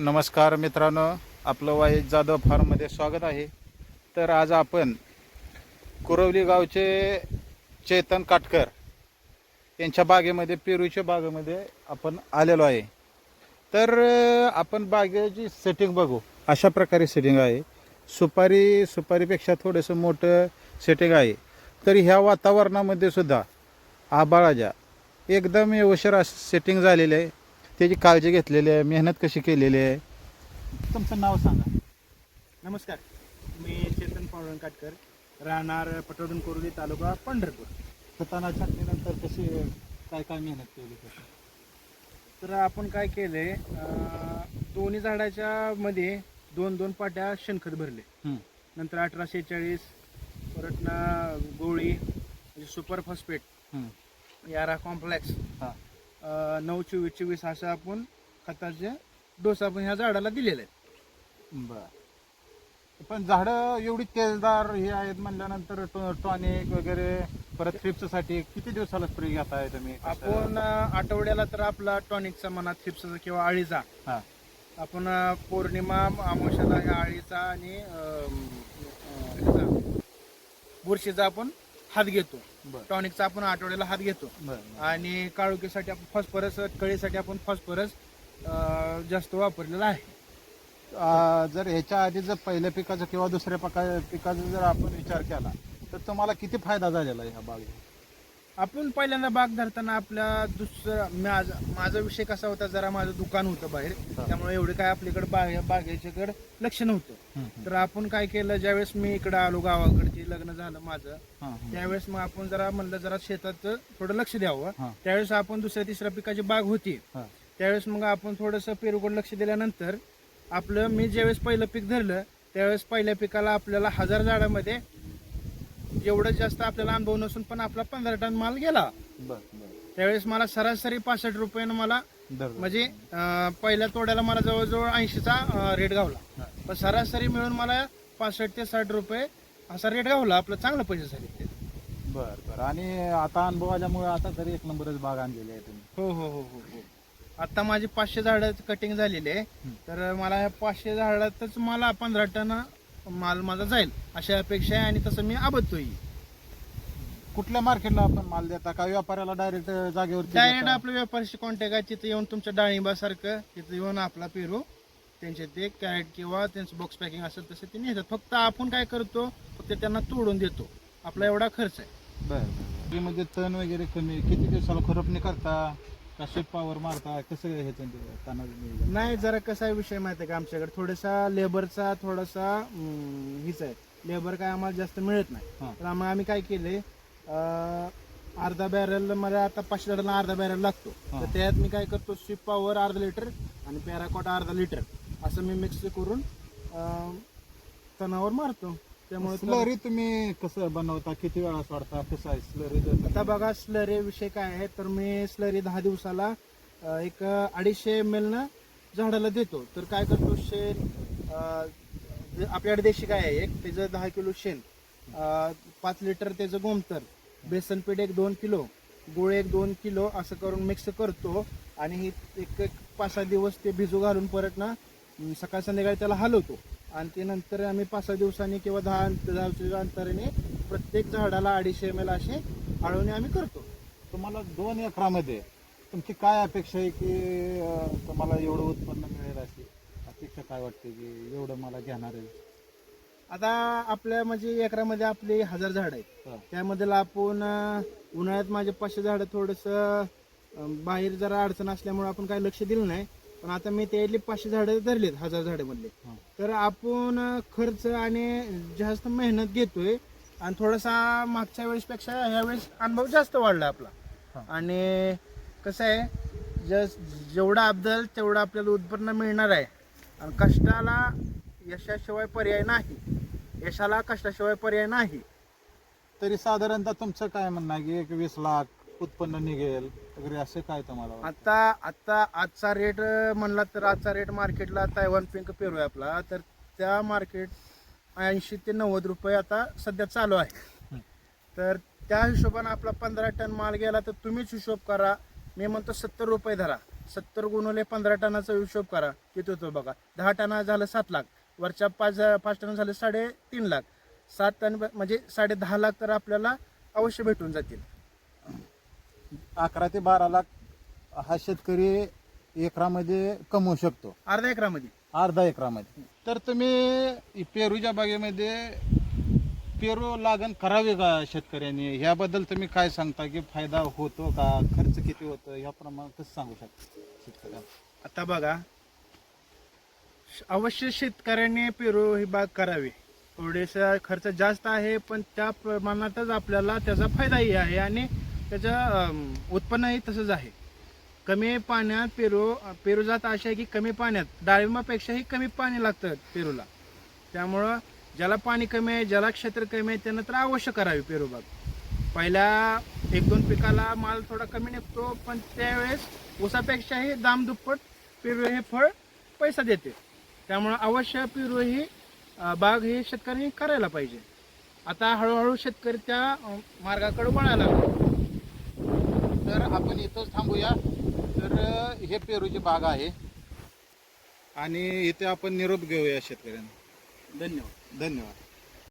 नमस्कार मित्रांनो आपलं वाई जाधव फार्ममध्ये स्वागत आहे. तर आज आपण कुरवली गावचे चेतन काटकर यांच्या बागेमध्ये पेरूच्या बागेमध्ये आपण आलेलो आहे. तर आपण बागेची सेटिंग बघू. अशा प्रकारे सेटिंग आहे. सुपारी सुपारीपेक्षा थोडंसं मोठं सेटिंग आहे. तर ह्या वातावरणामध्ये सुद्धा आबाळाच्या एकदम व्यवस्थित असं सेटिंग झालेलं आहे. त्याची काळजी घेतलेली आहे मेहनत कशी केलेली आहे. तुमचं नाव सांगा. नमस्कार. मी चेतन पांडुरंग काटकर राहणार पटवर्धन कोरोली तालुका पंढरपूर. खताना छाटणीनंतर कशी काय काय मेहनत केली कशी? तर आपण काय केलंय अं, दोन्ही झाडाच्या मध्ये दोन दोन पाट्या शेणखत भरले. नंतर अठरा शेहेचाळीस परत ना गोळी म्हणजे सुपर फॉस्फेट यारा कॉम्प्लेक्स हां. नऊ चोवीस चोवीस असं आपण खताचे डोस आपण ह्या झाडाला दिलेले आहेत. बर. पण झाडं एवढी तेजदार हे आहेत म्हणल्यानंतर टॉनिक वगैरे परत थ्रिप्ससाठी किती दिवसाला स्प्रे घेताय तुम्ही? आपण आठवड्याला तर आपला टॉनिकचा म्हणा थ्रिप्सचा किंवा अळीचा. हां. आपण पौर्णिमा अमावस्याला ह्या आळीचा आणि अम, अ, ह्याचा, बुरशीचा आपण हात घेतो. बर. टॉनिकचा आपण आठवड्याला हात घेतो. बर आणि काळुकीसाठी आपण फॉस्फरस कळीसाठी आपण फॉस्फरस अ, जास्त वापरलेला आहे. आ, जर ह्याच्या आधी जर पहिल्या पिकाचा किंवा दुसऱ्या पिका पिकाचा जर आपण विचार केला तर तुम्हाला किती फायदा झालेला आहे ह्या बागेत? आपण पहिल्यांदा बाग धरताना आपल्या दुसरं माझा माझा विषय कसा होता जरा माझं दुकान होतं बाहेर त्यामुळे एवढे काय आपल्याकडे बाग बागेच्याकडे लक्ष नव्हतं तर आपण काय केलं ज्यावेळेस मी इकडं आलो गावाकडचे लग्न झालं माझं. त्यावेळेस मग आपण जरा म्हणलं जरा शेतात थोडं लक्ष द्यावं. त्यावेळेस आपण दुसऱ्या तिसऱ्या पिकाची बाग होती. त्यावेळेस मग आपण थोडंसं पेरूकडे लक्ष दिल्यानंतर आपलं मी ज्यावेळेस पहिलं पीक धरलं त्यावेळेस पहिल्या पिकाला आपल्याला हजार झाडामध्ये जेवढं जास्त आपल्याला अनुभव नसून पण आपला पंधरा टन माल गेला. त्यावेळेस मला सरासरी पासष्ट रुपयानं मला म्हणजे पहिल्या तोड्याला मला जवळजवळ ऐंशीचा रेट गावला. पण सरासरी मिळून मला पासष्ट ते साठ रुपये असा रेट गावला आपलं चांगलं पैसे झाले बर बर. आणि आता अनुभव आल्यामुळे आता तरी एक नंबरच बाग आणलेली आहे तुम्ही. हो हो हो हो हो. आता माझी पाचशे झाडं कटिंग झालेली आहे. तर मला पाचशे झाडातच मला पंधरा टन माल माझा जाईल अशी अपेक्षा आहे आणि तसं मी आबदतोय कुठल्या मार्केटला आपण माल देता? का व्यापाऱ्याला डायरेक्ट जागेवरती डायरेक्ट? आपल्या व्यापाऱ्याशी कॉन्टॅक्ट आहे तिथे येऊन तुमच्या डाळिंबासारखं तिथे येऊन आपला पेरू त्यांचे ते कॅरेट किंवा त्यांचं बॉक्स पॅकिंग असेल तसं ते नेतात. फक्त आपण काय करतो फक्त त्यांना तोडून देतो. आपला एवढा खर्च आहे. बर. मध्ये तण वगैरे कमी किती दिवसाला खुरपणी करता? का पॉवर मारता कसं हे तणाव नाही जरा कसा आहे विषय माहिती आहे का आमच्याकडे? थोडासा लेबरचा थोडासा अं, हीच आहे. लेबर काय आम्हाला जास्त मिळत नाही. तर आम्हाला आम्ही काय केले अं, अर्धा बॅरल मला आता पाचशे झाडाला अर्धा बॅरल लागतो. हां. तर त्यात मी काय करतो शिप पॉवर अर्धा लिटर आणि पॅराकॉट अर्धा लिटर असं मी मिक्स करून अं, तणावर मारतो. त्यामुळे स्लरी तुम्ही कसं बनवता? किती वेळा सोडता कसं आहे स्लरी आता बघा स्लरी विषय काय आहे? तर मी स्लरी दहा दिवसाला अं, एक अडीचशे एम एल न झाडाला देतो. तर काय करतो? शेण अं, जे आपल्याकडे देशी काय आहे एक त्याचं दहा किलो शेण अं, पाच लिटर त्याचं गोमतर बेसन पीठ एक दोन किलो गुळ एक दोन किलो असं करून मिक्स करतो. आणि ही एक एक पाच सहा दिवस ते भिजू घालून परत ना अं, सकाळ संध्याकाळी त्याला हलवतो. आणि ते नंतर आम्ही पाच सहा दिवसांनी किंवा दहा दहा दिवसाच्या अंतराने प्रत्येक झाडाला अडीचशे एम एल असे आळवणे आम्ही करतो. तुम्हाला दोन एकरामध्ये तुमची काय अपेक्षा आहे की अं, तुम्हाला एवढं उत्पन्न मिळेल अशी? अपेक्षा काय वाटते की एवढं मला घेणार आहे? आता आपल्या म्हणजे एकरामध्ये आपली हजार झाड आहेत. हा. त्यामधील आपण अं, उन्हाळ्यात माझे पाचशे झाडं थोडंसं अं, बाहेर जरा अडचण असल्यामुळे आपण काही लक्ष दिलं नाही. पण आता मी त्यातली पाचशे झाडं धरलीत हजार झाडामधले. तर आपण खर्च आणि जास्त मेहनत घेतोय आणि थोडासा मागच्या वेळेसपेक्षा ह्यावेळेस अनुभव जास्त वाढला आपला. आणि कसं आहे जस जेवढा अब्दल तेवढं आपल्याला उत्पन्न मिळणार आहे. आणि कष्टाला यशाशिवाय पर्याय नाही. यशाला कष्टाशिवाय पर्याय नाही. तरी साधारणतः तुमचं काय म्हणणं आहे की एक वीस लाख उत्पन्न निघेल वगैरे असं काय तुम्हाला वाटतं? आता आता आजचा रेट म्हणला तर आजचा रेट मार्केटला तैवान पिंक पेरू आहे आपला. तर त्या मार्केट ऐंशी ते नव्वद रुपये आता सध्या चालू आहे. तर त्या हिशोबाने आपला पंधरा टन माल गेला तर तुम्हीच हिशोब करा. मी म्हणतो सत्तर रुपये धरा. सत्तर गुणवले पंधरा टनाचा हिशोब करा. किती होतो बघा? दहा टना झालं सात लाख. वरच्या पाच पाच टन झालं साडे तीन लाख. सात टन म्हणजे साडे दहा लाख तर आपल्याला अवश्य भेटून जातील. अकरा ते बारा लाख हा शेतकरी एकरामध्ये कमवू शकतो. अर्धा एकरामध्ये? अर्धा एकरामध्ये. तर तुम्ही पेरूच्या बागेमध्ये पेरू लागण करावी का शेतकऱ्यांनी? ह्याबद्दल तुम्ही काय सांगता? की फायदा होतो का? खर्च किती होतो? ह्याप्रमाणे कसं सांगू शकता शेतकऱ्यांना? आता बघा श- अवश्य शेतकऱ्यांनी पेरू ही बाग करावी. थोडेसा खर्च जास्त आहे पण त्या प्रमाणातच आपल्याला त्याचा फायदाही आहे आणि त्याचं उत्पन्नही तसंच आहे. कमी पाण्यात पेरू पेरू जात अशी आहे की कमी पाण्यात डाळिंबापेक्षाही कमी पाणी लागतं पेरूला. त्यामुळं ज्याला पाणी कमी आहे ज्याला क्षेत्र कमी आहे त्यानं तर अवश्य करावी पेरूबाग पहिल्या एक दोन पिकाला माल थोडा कमी निघतो पण त्यावेळेस ऊसापेक्षाही दाम दुप्पट पेरू हे फळ पैसा देते. त्यामुळं अवश्य पेरू ही बाग हे शेतकऱ्यांनी करायला पाहिजे. आता हळूहळू शेतकरी त्या मार्गाकडे वळायला लागतो तर आपण इथंच थांबूया. तर हे पेरूची बाग आहे. आणि इथे आपण निरोप घेऊया शेतकऱ्यांना. धन्यवाद. धन्यवाद.